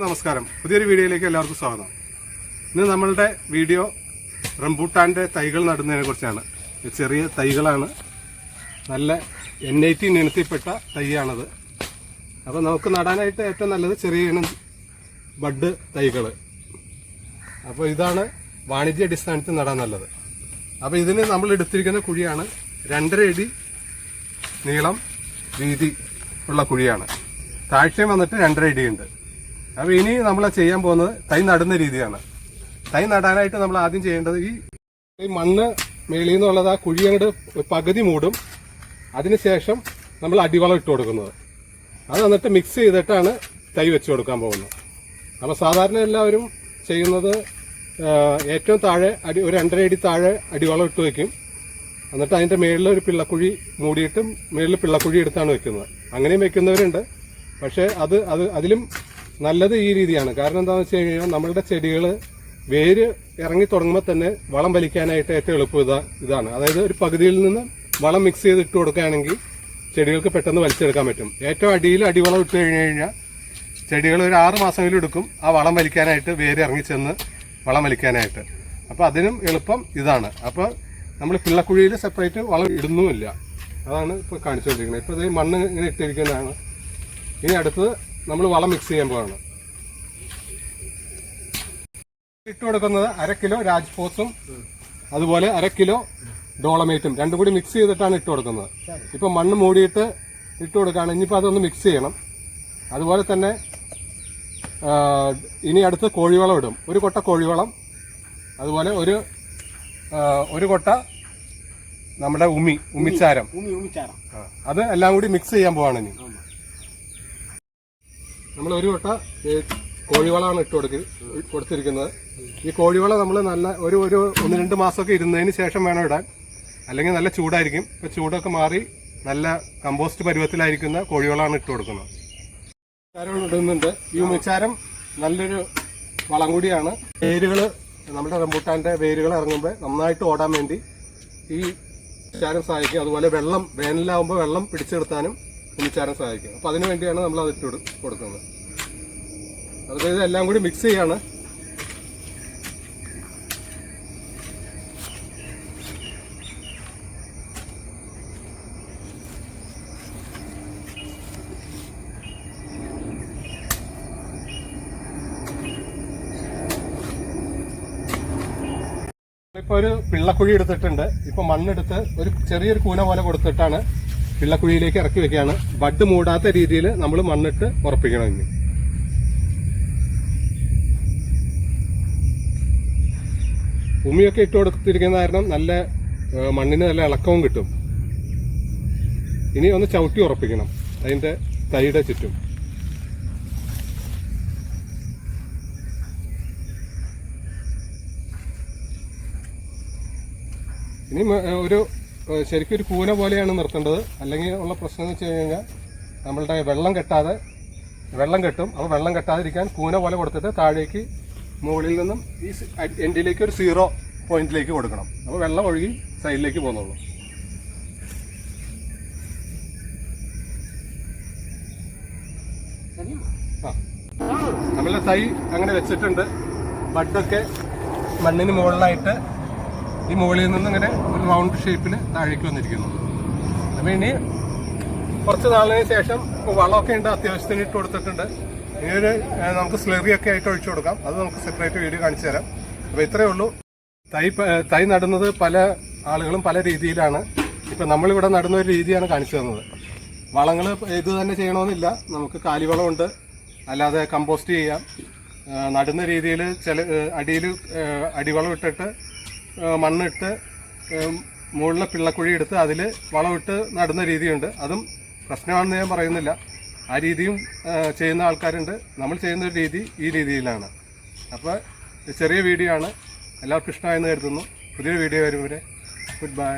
നമസ്കാരം. പുതിയൊരു വീഡിയോയിലേക്ക് എല്ലാവർക്കും സ്വാഗതം. ഇന്ന് നമ്മളുടെ വീഡിയോ റംബൂട്ടാന്റെ തൈകൾ നടുന്നതിനെ കുറിച്ചാണ്. ചെറിയ തൈകളാണ്. നല്ല എൻ ഐ ടി ഇനത്തിൽപ്പെട്ട തൈയാണത്. അപ്പോൾ നമുക്ക് നടാനായിട്ട് ഏറ്റവും നല്ലത് ചെറിയ ഇനം ബഡ് തൈകൾ അപ്പോൾ ഇതാണ് വാണിജ്യ അടിസ്ഥാനത്തിൽ നടാൻ നല്ലത്. അപ്പോൾ ഇതിന് നമ്മൾ എടുത്തിരിക്കുന്ന കുഴിയാണ് രണ്ടര അടി നീളം വീതി ഉള്ള കുഴിയാണ്. താഴ്ചയും വന്നിട്ട് രണ്ടര അടിയുണ്ട്. അപ്പോൾ ഇനി നമ്മൾ ചെയ്യാൻ പോകുന്നത് തൈ നടുന്ന രീതിയാണ്. തൈ നടാനായിട്ട് നമ്മൾ ആദ്യം ചെയ്യേണ്ടത് ഈ മണ്ണ് മേളിൽ നിന്നുള്ളത് ആ കുഴി അങ്ങോട്ട് പകുതി മൂടും. അതിനുശേഷം നമ്മൾ അടിവളം ഇട്ട് കൊടുക്കുന്നത്. അത് എന്നിട്ട് മിക്സ് ചെയ്തിട്ടാണ് തൈ വെച്ച് കൊടുക്കാൻ പോകുന്നത്. അപ്പോൾ സാധാരണ എല്ലാവരും ചെയ്യുന്നത് ഏറ്റവും താഴെ അടി ഒരു രണ്ടര അടി താഴെ അടിവളം ഇട്ട് വെക്കും. എന്നിട്ട് അതിന്റെ മേളിൽ ഒരു പിള്ളക്കുഴി മൂടിയിട്ട് മേളിൽ പിള്ളക്കുഴി എടുത്താണ് വെക്കുന്നത്. അങ്ങനെയും വെക്കുന്നവരുണ്ട്. പക്ഷേ അത് അത് അതിലും നല്ലത് ഈ രീതിയാണ്. കാരണം എന്താണെന്ന് വെച്ച് കഴിഞ്ഞാൽ നമ്മളുടെ ചെടികൾ വേര് ഇറങ്ങി തുടങ്ങുമ്പോൾ തന്നെ വളം വലിക്കാനായിട്ട് ഏറ്റവും എളുപ്പം ഇതാ ഇതാണ്. അതായത് ഒരു പകുതിയിൽ നിന്ന് വളം മിക്സ് ചെയ്ത് ഇട്ട് കൊടുക്കുകയാണെങ്കിൽ ചെടികൾക്ക് പെട്ടെന്ന് വലിച്ചെടുക്കാൻ പറ്റും. ഏറ്റവും അടിയിൽ അടിവളം ഇട്ട് കഴിഞ്ഞ് കഴിഞ്ഞാൽ ചെടികൾ ഒരു ആറ് മാസമെങ്കിലും എടുക്കും ആ വളം വലിക്കാനായിട്ട് വേര് ഇറങ്ങി ചെന്ന് വളം വലിക്കാനായിട്ട്. അപ്പോൾ അതിനും എളുപ്പം ഇതാണ്. അപ്പോൾ നമ്മൾ പിള്ളക്കുഴിയിൽ സെപ്പറേറ്റ് വളം ഇടുന്നുമില്ല. അതാണ് ഇപ്പോൾ കാണിച്ചുകൊണ്ടിരിക്കുന്നത്. ഇപ്പോൾ ഇത് മണ്ണ് ഇങ്ങനെ ഇട്ടിരിക്കുന്നതാണ്. ഇനി അടുത്തത് നമ്മൾ വളം മിക്സ് ചെയ്യാൻ പോവാണ് ഇട്ട് കൊടുക്കുന്നത് അര കിലോ രാജ്ഫോസും അതുപോലെ അര കിലോ ഡോളമേറ്റും. രണ്ടും കൂടി മിക്സ് ചെയ്തിട്ടാണ് ഇട്ട് കൊടുക്കുന്നത്. ഇപ്പൊ മണ്ണ് മൂടിയിട്ട് ഇട്ട് കൊടുക്കുകയാണ് ഇനിയിപ്പോൾ അതൊന്ന് മിക്സ് ചെയ്യണം. അതുപോലെ തന്നെ ഇനി അടുത്ത് കോഴിവളം ഇടും. ഒരു കൊട്ട കോഴിവളം അതുപോലെ ഒരു ഒരു കൊട്ട നമ്മുടെ ഉമി ഉമിച്ചാരം. അത് എല്ലാം കൂടി മിക്സ് ചെയ്യാൻ പോവാണ് ഇനി. നമ്മൾ ഒരു വട്ട കോഴിവളമാണ് ഇട്ട് കൊടുക്ക കൊടുത്തിരിക്കുന്നത്. ഈ കോഴിവളം നമ്മൾ നല്ല ഒരു ഒരു ഒന്ന് രണ്ട് മാസമൊക്കെ ഇരുന്നതിന് ശേഷം വേണം ഇടാൻ. അല്ലെങ്കിൽ നല്ല ചൂടായിരിക്കും. ഇപ്പോൾ ചൂടൊക്കെ മാറി നല്ല കമ്പോസ്റ്റ് പരുവത്തിലായിരിക്കുന്ന കോഴിവളമാണ് ഇട്ട് കൊടുക്കുന്നത്. ചാരം ഇടുന്നുണ്ട്. ഈ ഉമിച്ചാരം നല്ലൊരു വളം കൂടിയാണ്. വേരുകൾ നമ്മുടെ റംബൂട്ടാന്റെ വേരുകൾ ഇറങ്ങുമ്പോൾ നന്നായിട്ട് ഓടാൻ വേണ്ടി ഈ ചാരം സഹായിക്കും. അതുപോലെ വെള്ളം വേനലാവുമ്പോൾ വെള്ളം പിടിച്ചെടുത്താനും ഉമിച്ചാരം സഹായിക്കും. അപ്പോൾ അതിനു വേണ്ടിയാണ് നമ്മൾ അത് ഇട്ട് കൊടുക്കുന്നത്. അതുപോലെ ഇതെല്ലാം കൂടി മിക്സ് ചെയ്യാണ്. ഇപ്പൊ ഒരു പിള്ളക്കുഴി എടുത്തിട്ടുണ്ട്. ഇപ്പൊ മണ്ണെടുത്ത് ഒരു ചെറിയൊരു കൂന പോലെ കൊടുത്തിട്ടാണ് പിള്ളക്കുഴിയിലേക്ക് ഇറക്കി വെക്കുകയാണ്. ബഡ് മൂടാത്ത രീതിയിൽ നമ്മൾ മണ്ണിട്ട് ഉറപ്പിക്കണം ഇനി. ഉമിയൊക്കെ ഇട്ട് കൊടുത്തിരിക്കുന്ന കാരണം നല്ല മണ്ണിന് നല്ല ഇളക്കവും കിട്ടും. ഇനി ഒന്ന് ചവിട്ടി ഉറപ്പിക്കണം അതിന്റെ തൈയുടെ ചുറ്റും. ഇനി ഒരു ശരിക്കും ഒരു കൂന പോലെയാണ് നിർത്തേണ്ടത്. അല്ലെങ്കിൽ ഉള്ള പ്രശ്നം എന്ന് വെച്ച് കഴിഞ്ഞാൽ നമ്മളുടെ വെള്ളം കെട്ടാതെ വെള്ളം കെട്ടും. അപ്പോൾ വെള്ളം കെട്ടാതിരിക്കാൻ കൂന പോലെ കൊടുത്തിട്ട് താഴേക്ക് മുകളിൽ നിന്നും ഈ എൻഡിലേക്ക് ഒരു സീറോ പോയിന്റിലേക്ക് കൊടുക്കണം. അപ്പോൾ വെള്ളം ഒഴുകി സൈഡിലേക്ക് പോകുന്നുള്ളൂ. ആ. നമ്മളുടെ തൈ അങ്ങനെ വെച്ചിട്ടുണ്ട്. ബഡൊക്കെ മണ്ണിന് മുകളിലായിട്ട് ഈ മുകളിൽ നിന്ന് ഇങ്ങനെ ഒരു റൗണ്ട് ഷേപ്പിൽ താഴേക്ക് വന്നിരിക്കുന്നു. അപ്പൊ ഇനി കുറച്ച് നാളിന് ശേഷം വളമൊക്കെ ഉണ്ട് അത്യാവശ്യത്തിന് ഇട്ട് കൊടുത്തിട്ടുണ്ട്. ഇനി നമുക്ക് സ്ലെറി ഒക്കെ ആയിട്ട് ഒഴിച്ചു കൊടുക്കാം. അത് നമുക്ക് സെപ്പറേറ്റ് വീഡിയോ കാണിച്ചു തരാം. അപ്പോൾ ഇത്രയേ ഉള്ളൂ. തൈ തൈ നടുന്നത് പല ആളുകളും പല രീതിയിലാണ്. ഇപ്പം നമ്മളിവിടെ നടുന്ന ഒരു രീതിയാണ് കാണിച്ചു തന്നത്. വളങ്ങൾ ഇത് തന്നെ ചെയ്യണമെന്നില്ല. നമുക്ക് കാലിവളമുണ്ട്. അല്ലാതെ കമ്പോസ്റ്റ് ചെയ്യാം. നടുന്ന രീതിയിൽ ചില അടിയിൽ അടിവളം ഇട്ടിട്ട് മണ്ണിട്ട് മുകളിലെ പിള്ളക്കുഴി എടുത്ത് അതിൽ വളമിട്ട് നടുന്ന രീതിയുണ്ട്. അതും പ്രശ്നമാണെന്ന് ഞാൻ പറയുന്നില്ല. ആ രീതിയും ചെയ്യുന്ന ആൾക്കാരുണ്ട്. നമ്മൾ ചെയ്യുന്ന ഒരു രീതി ഈ രീതിയിലാണ്. അപ്പോൾ ചെറിയ വീഡിയോ ആണ്. എല്ലാവർക്കും ഇഷ്ടമായെന്ന് കരുതുന്നു. പുതിയൊരു വീഡിയോ വരും വരെ ഗുഡ് ബൈ.